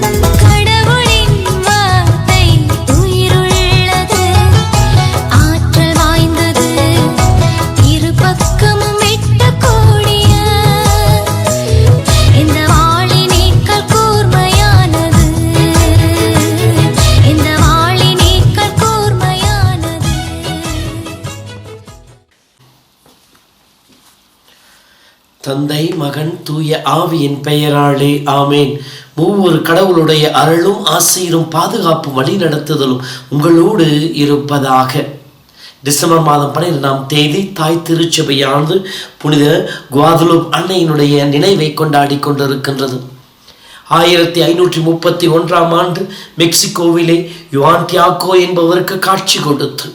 Bye. தந்தை மகன் தூய ஆவியின் பெயராலே ஆமேன். மூவொரு கடவுளுடைய அருளும் ஆசையிலும் பாதுகாப்பு வழி நடத்துதலும் உங்களோடு இருப்பதாக. டிசம்பர் மாதம் பன்னிரெண்டாம் தேதி தாய் திருச்சபையானது புனித குவாதலூப் அன்னையினுடைய நினைவை கொண்டாடி கொண்டிருக்கின்றது. ஆயிரத்தி ஐநூற்றி முப்பத்தி ஒன்றாம் ஆண்டு மெக்சிகோவிலே யுவான் தியாகோ என்பவருக்கு காட்சி கொடுத்து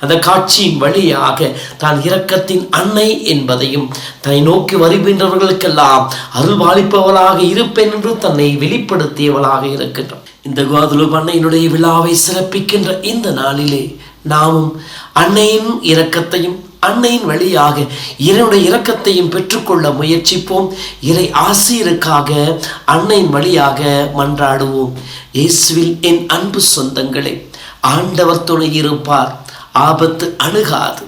அந்த காட்சியின் வழியாக தான் இரக்கத்தின் அன்னை என்பதையும் தன்னை நோக்கி வருகின்றவர்களுக்கெல்லாம் அருள்வாளிப்பவளாக இருப்பேன் என்று தன்னை வெளிப்படுத்தியவளாக இருக்கின்றார் இந்த கோதலூப் அன்னையினுடைய விழாவை சிறப்பிக்கின்ற இந்த நாளிலே நாமும் அன்னையின் இரக்கத்தையும் அன்னையின் வழியாக இறைவனுடைய இரக்கத்தையும் பெற்றுக்கொள்ள முயற்சிப்போம். இறை ஆசிரியருக்காக அன்னையின் வழியாக மன்றாடுவோம். இயேசுவில் என் அன்பு சொந்தங்களே ஆண்டவர் துணை இருப்பார். ஆபத்து அணுகாது.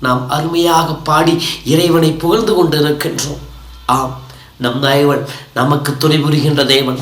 நாம் அருமையாக பாடி இறைவனை புகழ்ந்து கொண்டிருக்கின்றோம். ஆம் நம் தேவன் நமக்கு துணை புரிகின்ற தேவன்.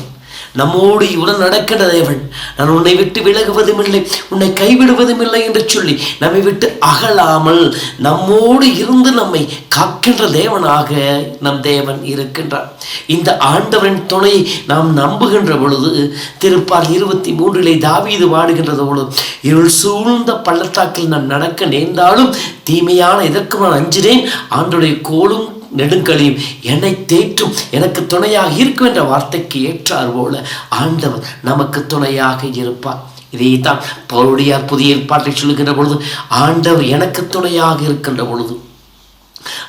நம்மோடு உடன் நடக்கின்ற தேவன் நான் உன்னை விட்டு விலகுவதும் இல்லை உன்னை கைவிடுவதும் இல்லை என்று சொல்லி நம்மை விட்டு அகலாமல் நம்மோடு இருந்து நம்மை காக்கின்ற தேவனாக நம் தேவன் இருக்கின்றார். இந்த ஆண்டவரின் துணை நாம் நம்புகின்ற பொழுது திருப்பால் இருபத்தி மூன்றிலே தாவீது வாடுகின்றது பொழுது இருள் சூழ்ந்த பள்ளத்தாக்கில் நான் நடக்க நேர்ந்தாலும் தீமையான இதற்கு நான் அஞ்சினேன்? ஆண்டுடைய கோலும் நெடுங்களையும் என்னை தேற்றும். எனக்கு துணையாக இருக்கும் என்ற வார்த்தைக்கு ஏற்றார் போல ஆண்டவர் நமக்கு துணையாக இருப்பார். இதைத்தான் பவுடியார் புதிய ஏற்பாட்டை சொல்லுகின்ற பொழுது ஆண்டவர் எனக்கு துணையாக இருக்கின்ற பொழுது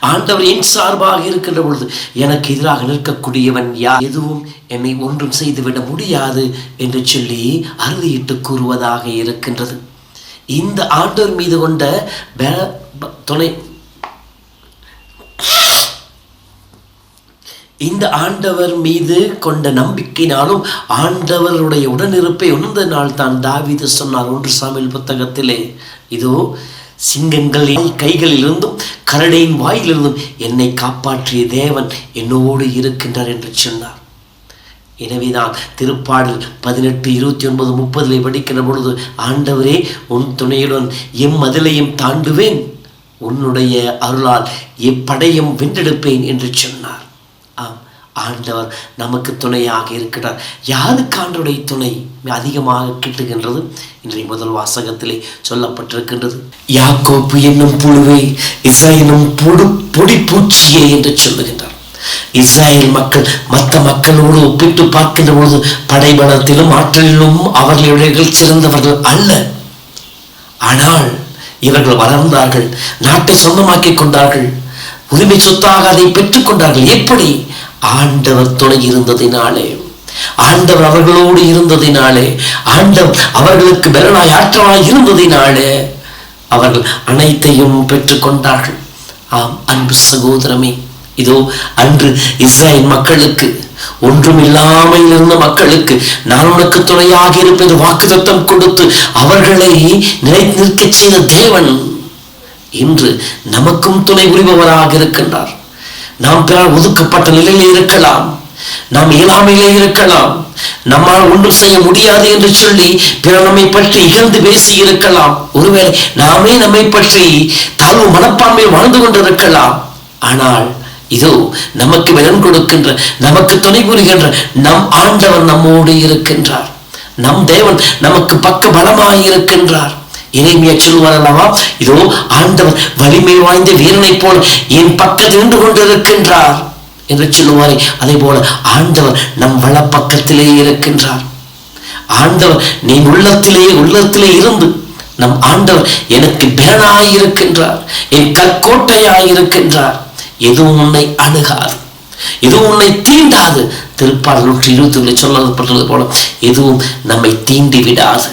ஆண்டவர் என் சார்பாக இருக்கின்ற பொழுது எனக்கு எதிராக நிற்கக்கூடியவன் யார்? எதுவும் என்னை ஒன்றும் செய்துவிட முடியாது என்று சொல்லி அறுதியிட்டு கூறுவதாக இருக்கின்றது. இந்த ஆண்டவர் மீது கொண்ட துணை இந்த ஆண்டவர் மீது கொண்ட நம்பிக்கையினாலும் ஆண்டவருடைய உடனிருப்பை உணர்ந்த நாள் தான் தாவிது சொன்னார். ஒன்று சாமியில் புத்தகத்திலே இதோ சிங்கங்கள் என் கைகளிலிருந்தும் கரடையின் வாயிலிருந்தும் என்னை காப்பாற்றிய தேவன் என்னோடு இருக்கின்றார் என்று சொன்னார். எனவேதான் திருப்பாடல் பதினெட்டு இருபத்தி ஒன்பது முப்பதில் படிக்கிற பொழுது ஆண்டவரே உன் துணையுடன் எம் மதிலையும் தாண்டுவேன். உன்னுடைய அருளால் எப்படையும் வென்றெடுப்பேன் என்று சொன்னார். ஆம் ஆண்டவர் நமக்கு துணையாக இருக்கிறார். யாருக்கு ஆண்டவருடைய துணை அதிகமாக கிட்டுகின்றது? இன்றைய முதல் வாசகத்திலே சொல்லப்பட்டிருக்கின்றது. யாக்கோப்பு என்னும் புழுவே இஸ்ரேலும் பொடு பொடி பூச்சியே என்று சொல்லுகின்றார். இஸ்ராயேல் மக்கள் மற்ற மக்களோடு ஒப்பிட்டு பார்க்கின்ற பொழுது படைபலத்திலும் ஆற்றலிலும் அவர்களுடைய சிறந்தவர்கள் அல்ல. ஆனால் இவர்கள் வளர்ந்தார்கள் நாட்டை சொந்தமாக்கிக் கொண்டார்கள். உரிமை சொத்தாக அதை பெற்றுக்கொண்டார்கள் எப்படி? ஆண்டவர் துணை இருந்ததினாலே ஆண்டவர் அவர்களோடு இருந்ததினாலே. ஆண்டவர் அவர்களுக்கு பலனாய் ஆற்றலாய் இருந்ததினாலே அவர்கள் அனைத்தையும் பெற்றுக்கொண்டார்கள் ஆம் அன்பு சகோதரமே இதோ அன்று இஸ்ரேல் மக்களுக்கு ஒன்றும் இல்லாமல் இருந்த மக்களுக்கு நான் உனக்கு துணையாக இருப்பது வாக்குதத்தம் கொடுத்து அவர்களை நிலை நிற்கச் செய்த தேவன் இன்று நமக்கும் துணை புரிபவராக இருக்கின்றார். நாம் பிறர் ஒதுக்கப்பட்ட நிலையில் இருக்கலாம். நாம் இயலாமையிலே இருக்கலாம். நம்மால் ஒன்றும் செய்ய முடியாது என்று சொல்லி பிறர் நம்மை பற்றி இகழ்ந்து பேசி இருக்கலாம். ஒருவேளை நாமே நம்மை பற்றி தாழ்வு மனப்பான்மையில் வாழ்ந்து கொண்டிருக்கலாம். ஆனால் இதோ நமக்கு பலன் கொடுக்கின்ற நமக்கு துணை புரிகின்ற நம் ஆண்டவர் நம்மோடு இருக்கின்றார். நம் தேவன் நமக்கு பக்க பலமாய் இருக்கின்றார் இறைமைய சொல்லுவாரல்லவா அல்லவா? இதோ ஆண்டவர் வலிமை வாய்ந்த வீரனைப் போல என் பக்கத்தில் நின்று கொண்டிருக்கின்றார் என்று சொல்லுவாரே. அதே போல ஆண்டவர் நம் வலப்பக்கத்திலே இருக்கின்றார். ஆண்டவர் நீ உள்ளத்திலேயே உள்ளத்திலே இருந்து நம் ஆண்டவர் எனக்கு பேனாயிருக்கின்றார் என் கற்கோட்டையாயிருக்கின்றார் எதுவும் உன்னை அணுகாது? எதுவும் உன்னை தீண்டாது? திருப்பாடல் நூற்றி இருபத்தி ஒன்று சொல்லப்பட்டது போல எதுவும் நம்மை தீண்டி விடாது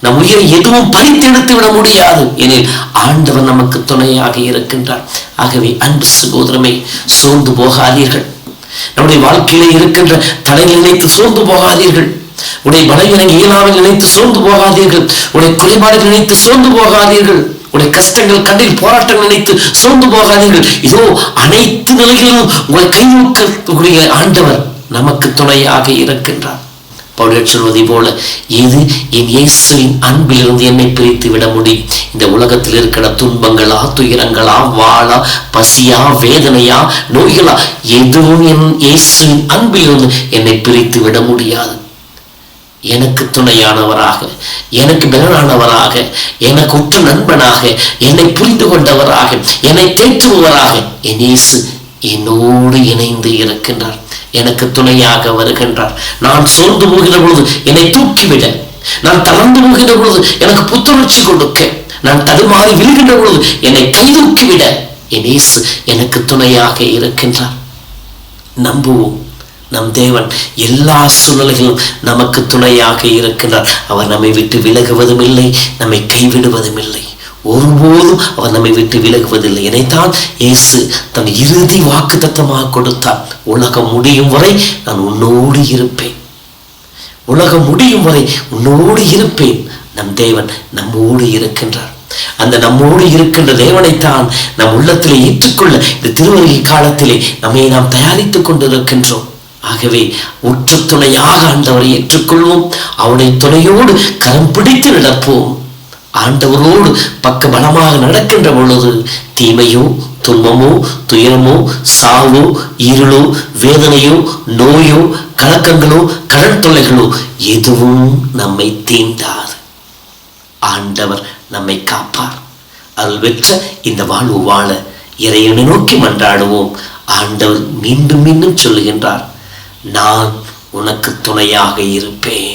நம் உயிரை எதுவும் பறித்தெடுத்து விட முடியாது. எனில் ஆண்டவர் நமக்கு துணையாக இருக்கின்றார். ஆகவே அன்பு சகோதரமே சோர்ந்து போகாதீர்கள். நம்முடைய வாழ்க்கையில இருக்கின்ற தடைகள் நினைத்து சோர்ந்து போகாதீர்கள். உடைய பலவீன இயலாமல் நினைத்து சோர்ந்து போகாதீர்கள். உடைய குறைபாடுகள் நினைத்து சோர்ந்து போகாதீர்கள். உடைய கஷ்டங்கள் கண்ணில் போராட்டங்கள் நினைத்து சோர்ந்து போகாதீர்கள். இதோ அனைத்து நிலைகளிலும் உங்களை கைநோக்கக்கூடிய ஆண்டவர் நமக்கு துணையாக இருக்கின்றார். பவுலர் சொல்வதை போல இது என் இயேசுவின் அன்பிலிருந்து என்னை பிரித்து விட முடியும். இந்த உலகத்தில் இருக்கிற துன்பங்களா துயரங்களா வாழா பசியா வேதனையா நோய்களா எதுவும் என் இயேசுவின் அன்பிலிருந்து என்னை பிரித்து விட முடியாது. எனக்கு துணையானவராக எனக்கு பலனானவராக எனக்கு உற்ற நண்பனாக என்னை புரிந்து கொண்டவராக என்னை தேற்றுபவராக என் இயேசு என்னோடு இணைந்து இருக்கின்றார். எனக்கு துணையாக வருகின்றார். நான் சோர்ந்து போகிற பொழுது என்னை தூக்கிவிட. நான் தளர்ந்து போகிற பொழுது எனக்கு புத்துணர்ச்சி கொடுக்க. நான் தடுமாறி விழுகின்ற பொழுது என்னை கைதூக்கிவிட. என் இயேசு எனக்கு துணையாக இருக்கின்றார். நம்புவோம். நம் தேவன் எல்லா சூழ்நிலைகளிலும் நமக்கு துணையாக இருக்கின்றார். அவர் நம்மை விட்டு விலகுவதும் இல்லை நம்மை கைவிடுவதும் இல்லை. ஒருபோதும் அவர் நம்மை விட்டு விலகுவதில்லை. இதைத்தான் இயேசு தன் இறுதி வாக்கு தத்தமாக கொடுத்தார். உலகம் முடியும் வரை நான் உன்னோடு இருப்பேன். உலகம் முடியும் வரை உன்னோடு இருப்பேன். நம் தேவன் நம்மோடு இருக்கின்றார். அந்த நம்மோடு இருக்கின்ற தேவனைத்தான் நம் உள்ளத்திலே ஏற்றுக்கொள்ள இந்த திருவருகை காலத்திலே நம்மை நாம் தயாரித்துக் கொண்டிருக்கின்றோம். ஆகவே உற்று துணையாக ஆண்டவரை ஏற்றுக்கொள்வோம். அவனை துணையோடு கரம் பிடித்து நடப்போம். ஆண்டவரோடு பக்க பலமாக நடக்கின்ற பொழுது தீமையோ துன்பமோ துயரமோ சாவோ இருளோ வேதனையோ நோயோ கலக்கங்களோ கடன் தொல்லைகளோ எதுவும் நம்மை தீண்டாது. ஆண்டவர் நம்மை காப்பார். அருள் பெற்ற இந்த வாழ்வு வாழ இறைவனை நோக்கி மன்றாடுவோம். ஆண்டவர் மீண்டும் மீண்டும் சொல்லுகின்றார் நான் உனக்கு துணையாக இருப்பேன்.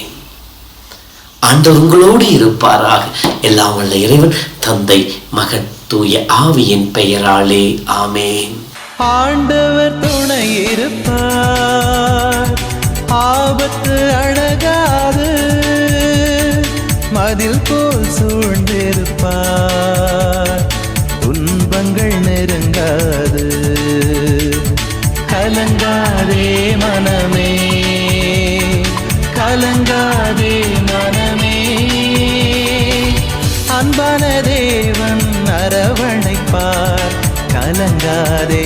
ஆண்டவர் உங்களோடு இருப்பாராக. எல்லாம் உள்ள இறைவன் தந்தை மகன் தூய ஆவியின் பெயராலே. ஆமேன். ஆண்டவர் துணை இருப்பார். ஆபத்து அழகாது. மதில் போ அன்பான தேவன் அரவணைப்பார். கலங்காதே